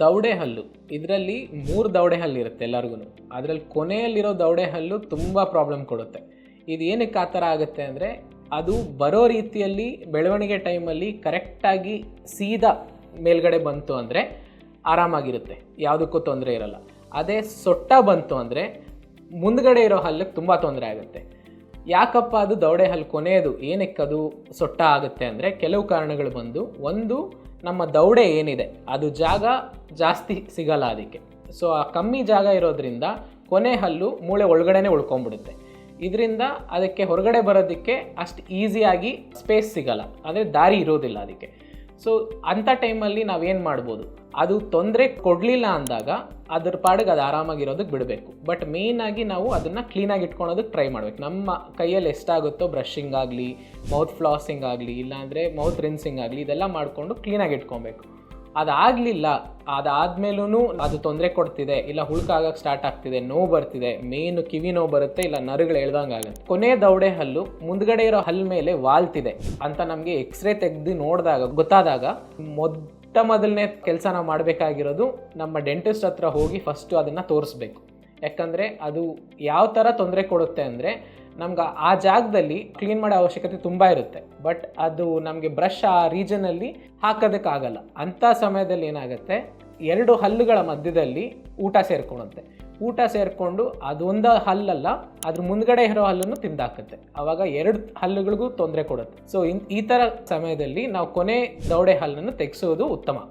ದವಡೆ ಹಲ್ಲು. ಇದರಲ್ಲಿ ಮೂರು ದೌಡೆ ಹಲ್ಲು ಇರುತ್ತೆ ಎಲ್ಲರಿಗೂ ಅದರಲ್ಲಿ ಕೊನೆಯಲ್ಲಿರೋ ದವಡೆ ಹಲ್ಲು ತುಂಬ ಪ್ರಾಬ್ಲಮ್ ಕೊಡುತ್ತೆ. ಇದು ಏನಕ್ಕೆ ಆ ಥರ ಆಗುತ್ತೆ ಅಂದರೆ, ಅದು ಬರೋ ರೀತಿಯಲ್ಲಿ ಬೆಳವಣಿಗೆ ಟೈಮಲ್ಲಿ ಕರೆಕ್ಟಾಗಿ ಸೀದಾ ಮೇಲ್ಗಡೆ ಬಂತು ಅಂದರೆ ಆರಾಮಾಗಿರುತ್ತೆ. ಯಾವುದಕ್ಕೂ ತೊಂದರೆ ಇರಲ್ಲ. ಅದೇ ಸೊಟ್ಟ ಬಂತು ಅಂದರೆ, ಮುಂದ್ಗಡೆ ಇರೋ ಹಲ್ಲಿಗೆ ತುಂಬ ತೊಂದರೆ ಆಗುತ್ತೆ. ಯಾಕಪ್ಪ ಅದು ದೌಡೆ ಹಲ್ಲು ಕೊನೆಯದು? ಏನಕ್ಕೆ ಅದು ಸೊಟ್ಟ ಆಗುತ್ತೆ ಅಂದರೆ ಕೆಲವು ಕಾರಣಗಳು ಬಂದು, ಒಂದು, ನಮ್ಮ ದೌಡೆ ಏನಿದೆ, ಅದು ಜಾಗ ಜಾಸ್ತಿ ಸಿಗಲ್ಲ ಅದಕ್ಕೆ. ಸೊ ಆ ಕಮ್ಮಿ ಜಾಗ ಇರೋದ್ರಿಂದ ಕೊನೆ ಹಲ್ಲು ಮೂಳೆ ಒಳಗಡೆ ಉಳ್ಕೊಂಡ್ಬಿಡುತ್ತೆ. ಇದರಿಂದ ಅದಕ್ಕೆ ಹೊರಗಡೆ ಬರೋದಕ್ಕೆ ಅಷ್ಟು ಈಸಿಯಾಗಿ ಸ್ಪೇಸ್ ಸಿಗಲ್ಲ. ಅಂದರೆ ದಾರಿ ಇರೋದಿಲ್ಲ ಅದಕ್ಕೆ. ಸೊ ಅಂಥ ಟೈಮಲ್ಲಿ ನಾವೇನು ಮಾಡ್ಬೋದು? ಅದು ತೊಂದರೆ ಕೊಡಲಿಲ್ಲ ಅಂದಾಗ ಅದ್ರ ಪಾಡಿಗೆ ಅದು ಆರಾಮಾಗಿರೋದಕ್ಕೆ ಬಿಡಬೇಕು. ಬಟ್ ಮೇಯ್ನಾಗಿ ನಾವು ಅದನ್ನು ಕ್ಲೀನಾಗಿ ಇಟ್ಕೊಳೋದಕ್ಕೆ ಟ್ರೈ ಮಾಡಬೇಕು. ನಮ್ಮ ಕೈಯಲ್ಲಿ ಎಷ್ಟಾಗುತ್ತೋ ಬ್ರಷಿಂಗ್ ಆಗಲಿ ಮೌತ್ ಫ್ಲಾಸಿಂಗ್ ಆಗಲಿ, ಇಲ್ಲಾಂದರೆ ಮೌತ್ ರಿನ್ಸಿಂಗ್ ಆಗಲಿ, ಇದೆಲ್ಲ ಮಾಡಿಕೊಂಡು ಕ್ಲೀನಾಗಿ ಇಟ್ಕೊಬೇಕು. ಅದಾಗಲಿಲ್ಲ. ಅದಾದ್ಮೇಲೂ ಅದು ತೊಂದರೆ ಕೊಡ್ತಿದೆ. ಇಲ್ಲ ಹುಳ್ಕಾಗಕ್ಕೆ ಸ್ಟಾರ್ಟ್ ಆಗ್ತಿದೆ. ನೋವು ಬರ್ತಿದೆ. ಮೇನು ಕಿವಿ ನೋವು ಬರುತ್ತೆ. ಇಲ್ಲ ನರಗಳು ಎಳ್ದಂಗೆ ಆಗುತ್ತೆ. ಕೊನೆ ದೌಡೆ ಹಲ್ಲು ಮುಂದ್ಗಡೆ ಇರೋ ಹಲ್ಲು ಮೇಲೆ ವಾಲ್ತಿದೆ ಅಂತ ನಮಗೆ ಎಕ್ಸ್ರೇ ತೆಗೆದು ನೋಡಿದಾಗ, ಗೊತ್ತಾದಾಗ ಮೊಟ್ಟ ಮೊದಲನೇ ಕೆಲಸ ನಾವು ಮಾಡಬೇಕಾಗಿರೋದು ನಮ್ಮ ಡೆಂಟಿಸ್ಟ್ ಹತ್ರ ಹೋಗಿ ಫಸ್ಟು ಅದನ್ನು ತೋರಿಸ್ಬೇಕು. ಯಾಕಂದರೆ ಅದು ಯಾವ ಥರ ತೊಂದರೆ ಕೊಡುತ್ತೆ ಅಂದರೆ ನಮ್ಗೆ ಆ ಜಾಗದಲ್ಲಿ ಕ್ಲೀನ್ ಮಾಡೋ ಅವಶ್ಯಕತೆ ತುಂಬ ಇರುತ್ತೆ. ಬಟ್ ಅದು ನಮಗೆ ಬ್ರಷ್ ಆ ರೀಜನಲ್ಲಿ ಹಾಕೋದಕ್ಕಾಗಲ್ಲ. ಅಂಥ ಸಮಯದಲ್ಲಿ ಏನಾಗುತ್ತೆ? ಎರಡು ಹಲ್ಲುಗಳ ಮಧ್ಯದಲ್ಲಿ ಊಟ ಸೇರ್ಕೊಳುತ್ತೆ. ಊಟ ಸೇರಿಕೊಂಡು ಅದೊಂದು ಹಲ್ಲಲ್ಲ, ಅದ್ರ ಮುಂದ್ಗಡೆ ಇರೋ ಹಲ್ಲನ್ನು ತಿಂದಾಕುತ್ತೆ. ಅವಾಗ ಎರಡು ಹಲ್ಲುಗಳಿಗೂ ತೊಂದರೆ ಕೊಡುತ್ತೆ. ಸೊ ಈ ಥರ ಸಮಯದಲ್ಲಿ ನಾವು ಕೊನೆ ದೌಡೆ ಹಲ್ಲನ್ನು ತೆಗೆಸೋದು ಉತ್ತಮ.